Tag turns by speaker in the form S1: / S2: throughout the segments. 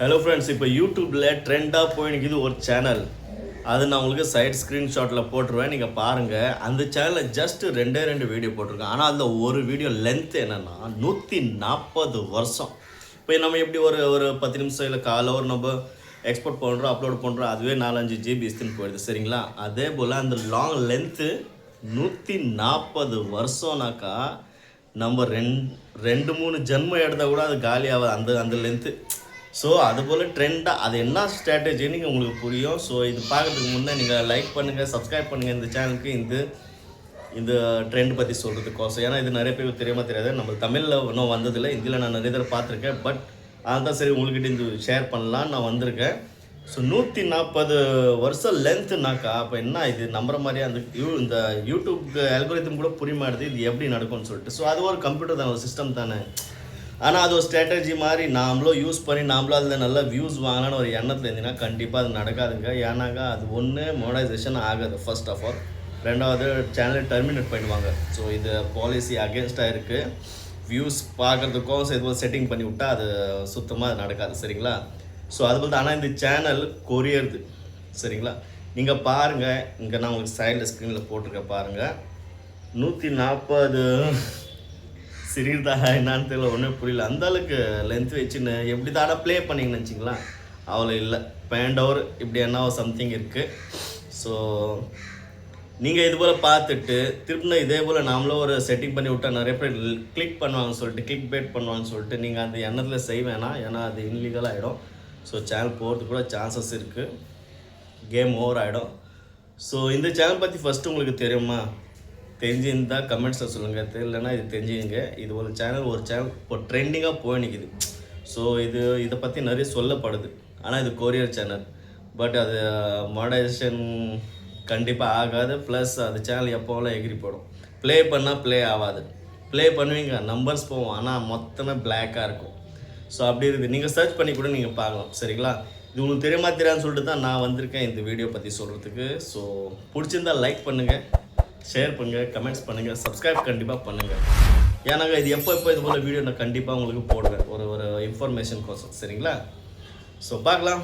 S1: Hello friends இப்போ யூடியூப்பில் ட்ரெண்டாக போயிருக்குது ஒரு சேனல் அது நான் உங்களுக்கு சைட் ஸ்க்ரீன்ஷாட்டில் போட்டுருவேன் நீங்கள் பாருங்கள் அந்த சேனலில் ஜஸ்ட்டு ரெண்டே ரெண்டு வீடியோ போட்டிருக்கேன். ஆனால் அந்த ஒரு வீடியோ லென்த் என்னென்னா நூற்றி நாற்பது வருஷம். இப்போ நம்ம எப்படி ஒரு ஒரு பத்து நிமிஷம் இல்லை காலை ஒரு நம்ம எக்ஸ்போர்ட் பண்ணுறோம் அப்லோட் பண்ணுறோம் அதுவே நாலஞ்சு ஜிபி இஸ்தின்னு போயிடுது சரிங்களா? அதே போல் அந்த லாங் லென்த்து நூற்றி நாற்பது வருஷம்னாக்கா நம்ம ரெண்டு ரெண்டு மூணு ஜென்மம் எடுத்தால் கூட அது காலியாகாது அந்த அந்த லென்த்து ஸோ அதுபோல் ட்ரெண்டாக அது என்ன ஸ்ட்ராட்டஜின்னு நீங்கள் உங்களுக்கு புரியும். ஸோ இது பார்க்கறதுக்கு முன்னே நீங்கள் லைக் பண்ணுங்கள் சப்ஸ்கிரைப் பண்ணுங்கள் இந்த சேனலுக்கு இந்த இந்த ட்ரெண்ட் பற்றி சொல்கிறதுக்கோசம் ஏன்னா இது நிறைய பேருக்கு தெரியாம தெரியாது. நம்ம தமிழில் இன்னும் வந்ததில்லை. இந்தியில் நான் நிறைய தடவை பார்த்துருக்கேன். பட் அதான் சரி உங்கள்கிட்ட இந்த ஷேர் பண்ணலாம் நான் வந்திருக்கேன். ஸோ நூற்றி நாற்பது வருஷம் லென்த்துனாக்கா அப்போ என்ன இது? நம்புற மாதிரியே அந்த யூ இந்த யூடியூப் அல்கோரித்தம் கூட புரிய மாட்டுது. இது எப்படி நடக்கும்னு சொல்லிட்டு. ஸோ அது ஒரு கம்ப்யூட்டர் தான் ஒரு சிஸ்டம் தானே. ஆனால் அது ஒரு ஸ்ட்ராட்டஜி மாதிரி நாமளும் யூஸ் பண்ணி நாமளும் அதில் நல்ல வியூஸ் வாங்கலான்னு ஒரு எண்ணத்தில் இருந்தீங்கன்னா கண்டிப்பாக அது நடக்காதுங்க. ஏன்னாக்கா அது ஒன்று மோனடைசேஷன் ஆகாது. ஃபர்ஸ்ட் ஆஃப் ஆல் ரெண்டாவது சேனலை டெர்மினேட் பண்ணிடுவாங்க. ஸோ இது பாலிசி அகேன்ஸ்டாக இருக்குது வியூஸ் பார்க்குறதுக்கும் இது செட்டிங் பண்ணி விட்டால் அது சுத்தமாக அது நடக்காது. சரிங்களா? ஸோ அது போல் ஆனால் இந்த சேனல் கொரியருது. சரிங்களா? நீங்கள் பாருங்கள் இங்கே நான் உங்களுக்கு சைடில் ஸ்க்ரீனில் போட்டிருக்கேன் பாருங்கள் நூற்றி நாற்பது சிறிதா என்னான்னு தெரியல ஒன்றும் புரியல. அந்த அளவுக்கு லென்த் வச்சுன்னு எப்படி தானே ப்ளே பண்ணிங்கன்னு வச்சிங்களா அவ்வளோ இல்லை. பேண்ட் ஓவர் இப்படி என்ன சம்திங் இருக்குது ஸோ நீங்கள் இது போல் பார்த்துட்டு திருப்பின இதே போல் நாமளும் ஒரு செட்டிங் பண்ணி விட்டா நிறைய பேர் கிளிக் பண்ணுவாங்கன்னு சொல்லிட்டு கிளிக் பேட் பண்ணுவாங்கன்னு சொல்லிட்டு நீங்கள் அந்த எண்ணத்தில் செய்ய வேணாம் ஏன்னா அது இன்லீகல் ஆகிடும் ஸோ சேனல் போகிறதுக்கு கூட சான்சஸ் இருக்குது கேம் ஓவர் ஆகிடும் ஸோ இந்த சேனல் பற்றி ஃபஸ்ட்டு உங்களுக்கு தெரியுமா? தெரிஞ்சிருந்தால் கமெண்ட்ஸில் சொல்லுங்கள் தெரியலனா இது தெரிஞ்சுங்க இது ஒரு சேனல் ஒரு சேனல் இப்போ ட்ரெண்டிங்காக போய் நிற்கிது ஸோ இது இதை பற்றி நிறைய சொல்லப்படுது. ஆனால் இது கொரியர் சேனல் பட் அது மாடரேஷன் கண்டிப்பாக ஆகாது. ப்ளஸ் அது சேனல் எப்போவெல்லாம் எகிரி போடும். ப்ளே பண்ணால் ப்ளே ஆகாது. ப்ளே பண்ணுவீங்க நம்பர்ஸ் போவோம் ஆனால் மொத்தமே பிளாக்காக இருக்கும். ஸோ அப்படி இருக்குது. நீங்கள் சர்ச் பண்ணி கூட நீங்கள் பார்க்கலாம். சரிங்களா? இது உங்களுக்கு தெரியுமா தெரியாதுன்னு சொல்லிட்டு தான் நான் வந்திருக்கேன் இந்த வீடியோ பற்றி சொல்கிறதுக்கு ஸோ பிடிச்சிருந்தா லைக் பண்ணுங்கள் ஷேர் பண்ணுங்கள் கமெண்ட்ஸ் பண்ணுங்கள் சப்ஸ்கிரைப் கண்டிப்பாக பண்ணுங்கள் ஏன்னாங்க இது எப்போ எப்போ இது போல் வீடியோ நான் கண்டிப்பாக உங்களுக்கு போடுவேன் ஒரு ஒரு இன்ஃபர்மேஷன் கோசம் சரிங்களா? ஸோ பார்க்கலாம்.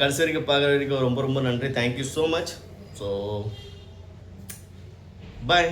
S1: கடைசி வரைக்கும் பார்க்குற வரைக்கும் ரொம்ப ரொம்ப நன்றி. Thank you so much so bye